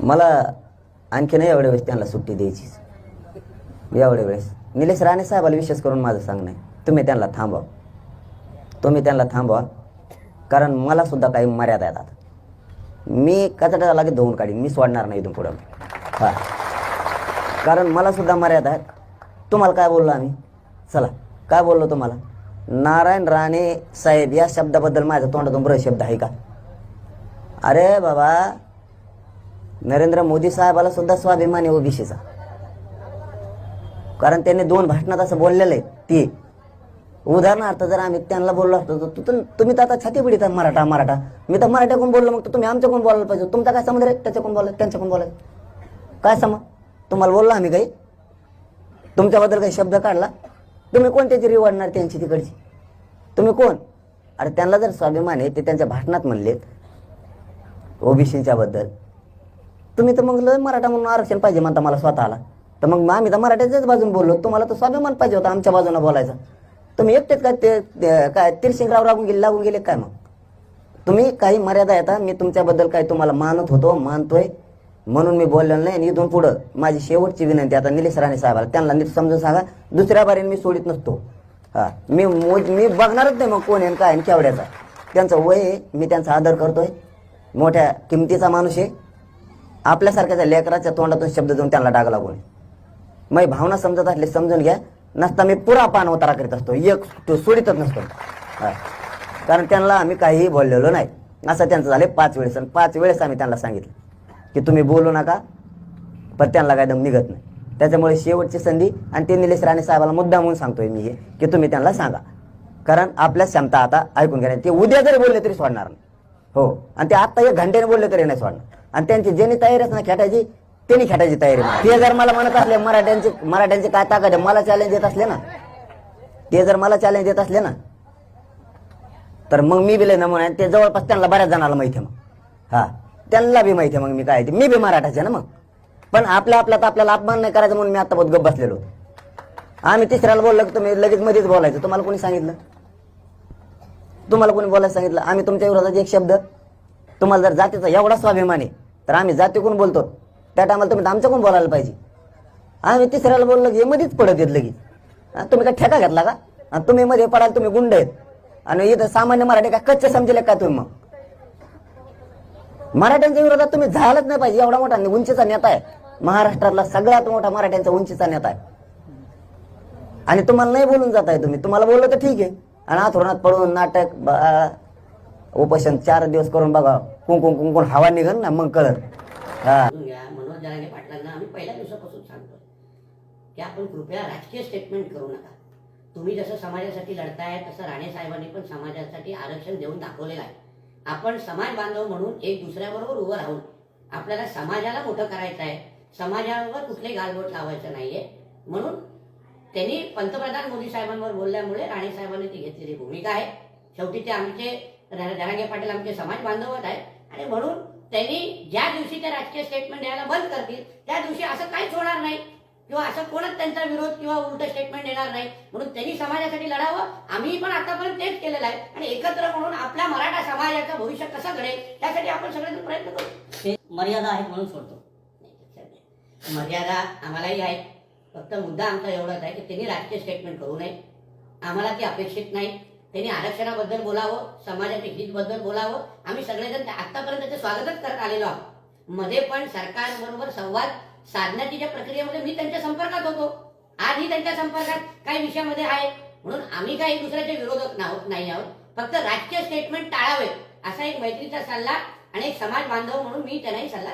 मला आणखीन एवढ्या वेळेस त्यांना सुट्टी द्यायचीच. एवढ्या वेळेस. निलेश राणे साहेबाला विशेष करून माझं सांगणं आहे. तुम्ही त्यांना थांबवा. तुम्ही त्यांना थांबवा. कारण मला सुद्धा काही मर्यादा आहेत आता. मी कचड्याला लागेल धुवून काढीन. मी सोडणार नाही इथून पुढं. हां. कारण मला सुद्धा मर्यादा आहेत. तुम्हाला काय बोललो आम्ही? चला. काय बोललो तुम्हाला? नारायण राणे साहेब या शब्दाबद्दल माझ्या तोंडातून बरं शब्द आहे का? अरे बाबा नरेंद्र मोदी साहेबाला सुद्धा स्वाभिमान आहे ओबीसीचा. कारण त्यांनी दोन भाषणात असं बोललेलं आहे ती. उदाहरणार्थ जर आम्ही त्यांना बोललो असतो तर तू- तुम्ही तर आता छाती पिढीत मराठा मराठा. मी तर मराठ्याकडून बोललो मग तुम्ही आमच्याकडून बोलायला पाहिजे. तुमचा काय समज रे? त्याच्याकडून बोला त्यांच्याकडून बोलायचं काय समज तुम्हाला बोललो आम्ही काही? तुमच्याबद्दल काही शब्द काढला? तुम्ही कोणत्याची रिवाडणार त्यांची तिकडची? तुम्ही कोण? अरे त्यांना जर स्वाभिमान आहे ते त्यांच्या भाषणात म्हणलेत ओबीसीच्या बद्दल. तुम्ही तर मग लय मराठा म्हणून आरक्षण पाहिजे म्हणता मला स्वतःला. तर मग आम्ही तर मराठ्याच्याच बाजून बोललो. तुम्हाला तर स्वाभिमान पाहिजे होता आमच्या बाजूने बोलायचा. तुम्ही एकटेच काय ते काय तिरशिंगराव लागून गेले लागून गेले काय मग? तुम्ही काही मर्यादा येतात मी तुमच्याबद्दल काही तुम्हाला मानत होतो मानतोय. म्हणून मी बोललेलो नाही आणि इथून पुढं माझी शेवटची विनंती आता निलेश राणे साहेबाला त्यांना नीट समजून सांगा. दुसऱ्या बारीने मी सोडित नसतो. हा मी मी बघणारच नाही मग कोण आहे आणि काय आणि केवढ्याचा. त्यांचं वय आहे मी त्यांचा आदर करतोय. मोठ्या किमतीचा माणूस आहे. आपल्यासारख्याच्या लेकराच्या तोंडातून शब्द देऊन त्यांना डाग लागून. मग भावना समजत असली समजून घ्या. नसता मी पुरा पान उतारा करीत असतो. एक तो सोडितच नसतो. कारण त्यांना आम्ही काहीही बोललेलो नाही. असं त्यांचं झाले पाच वेळेस. आणि पाच वेळेस आम्ही त्यांना सांगितलं की तुम्ही बोलू नका पण त्यांना काय दम निघत नाही. त्याच्यामुळे शेवटची संधी आणि ते निलेश राणे साहेबाला मुद्दा म्हणून सांगतोय मी हे की तुम्ही त्यांना सांगा. कारण आपल्या क्षमता आता ऐकून घ्या ते उद्या जरी बोलले तरी सोडणार नाही. हो. आणि ते आता एक घंट्याने बोलले तरी नाही सोडणार आणि त्यांची ज्यांनी तयारी असते ना खेटायची त्यांनी खेटायची तयारी ते जर मला म्हणत असले मराठ्यांचे मराठ्यांचे काय ताकद आहे? मला चॅलेंज देत असले ना. ते जर मला चॅलेंज देत असले ना तर मग मी बी लय नमुना ते जवळपास त्यांना बऱ्याच जणाला माहिती आहे मग. हा. त्यांना बी माहिती आहे मग मी काय मी बी मराठाचे ना मग. पण आपल्या आपल्यात आपल्याला अपमान नाही करायचा म्हणून मी आता बहुत गप बसलेलो. आम्ही तिसऱ्याला बोललो की तुम्ही लगेच मध्येच बोलायचं. तुम्हाला कोणी सांगितलं? तुम्हाला कोणी बोलायला सांगितलं? आम्ही तुमच्या विरोधात एक शब्द तुम्हाला जर जातीचा एवढा स्वाभिमान आहे तर आम्ही जातीकडून बोलतो? त्या टायमाला तुम्ही तर आमच्याकडून बोलायला पाहिजे? आम्ही तिसऱ्याला बोललो की मध्येच पडत येत लगेच. तुम्ही काय ठेका घेतला का? तुम्ही मध्ये पडाल तुम्ही गुंड आहेत. आणि इथं सामान्य मराठी काय कच्चे समजेल का तुम्ही मग? मराठ्यांच्या विरोधात तुम्ही झालाच नाही पाहिजे एवढा मोठा उंचीचा नेता आहे. महाराष्ट्रातला सगळ्यात मोठा मराठ्यांचा उंचीचा नेता आहे. आणि तुम्हाला नाही बोलून जात आहे तुम्ही. तुम्हाला बोललं तर ठीक आहे. आणि पडून नाटक बा- उपोषण चार दिवस करून बघा. कुंकुम कुंकुम हवा निघन ना मग कळत हा. मनोज जरांगे पाटलांना आम्ही पहिल्या दिवसापासून सांगतो की आपण कृपया राजकीय स्टेटमेंट करू नका. तुम्ही जसं समाजासाठी लढताय तसं राणे साहेबांनी पण समाजासाठी आरक्षण देऊन दाखवलेलं आहे. आपण समाज बांधव म्हणून एक दुसऱ्याबरोबर उभं राहून आपल्याला समाजाला मोठं करायचं आहे. समाजावर कुठले गालबोट लावायचं नाहीये. म्हणून त्यांनी पंतप्रधान मोदी साहेबांवर बोलल्यामुळे राणे साहेबांनी ती घेतलेली भूमिका आहे. शेवटी ते आमचे धनंजय पाटील आमचे समाज बांधवत आहेत. आणि म्हणून त्यांनी ज्या दिवशी ते राजकीय स्टेटमेंट द्यायला बंद करतील त्या दिवशी असं काहीच होणार नाही. किंवा असं कोणच त्यांचा विरोध किंवा उलट स्टेटमेंट देणार नाही. म्हणून त्यांनी समाजासाठी लढावं. आम्ही पण आतापर्यंत तेच केलेलं आहे. आणि एकत्र म्हणून आपल्या मराठा समाजाचं भविष्य कसं घडेल त्यासाठी आपण सगळ्यांचा प्रयत्न करू. मर्यादा आहेत म्हणून सोडतो. मर्यादा आम्हालाही आहेत. फक्त मुद्दा आमचा एवढाच आहे की त्यांनी राजकीय स्टेटमेंट करू नये. आम्हाला ती अपेक्षित नाही. त्यांनी आरक्षणाबद्दल बोलावं समाजाच्या हितबद्दल बोलावं. आम्ही सगळेजण आतापर्यंत त्याचं स्वागतच करत आलेलो आहोत. मध्ये पण सरकारबरोबर संवाद साधण्याच्या ज्या प्रक्रियेमध्ये मी त्यांच्या संपर्कात होतो. आजही त्यांच्या संपर्कात काही विषयामध्ये आहे. म्हणून आम्ही काही दुसऱ्याच्या विरोधक आहोत नाही आहोत. फक्त राजकीय स्टेटमेंट टाळावे असा एक मैत्रीचा सल्ला आणि एक समाज बांधव म्हणून मी त्यांनाही सल्ला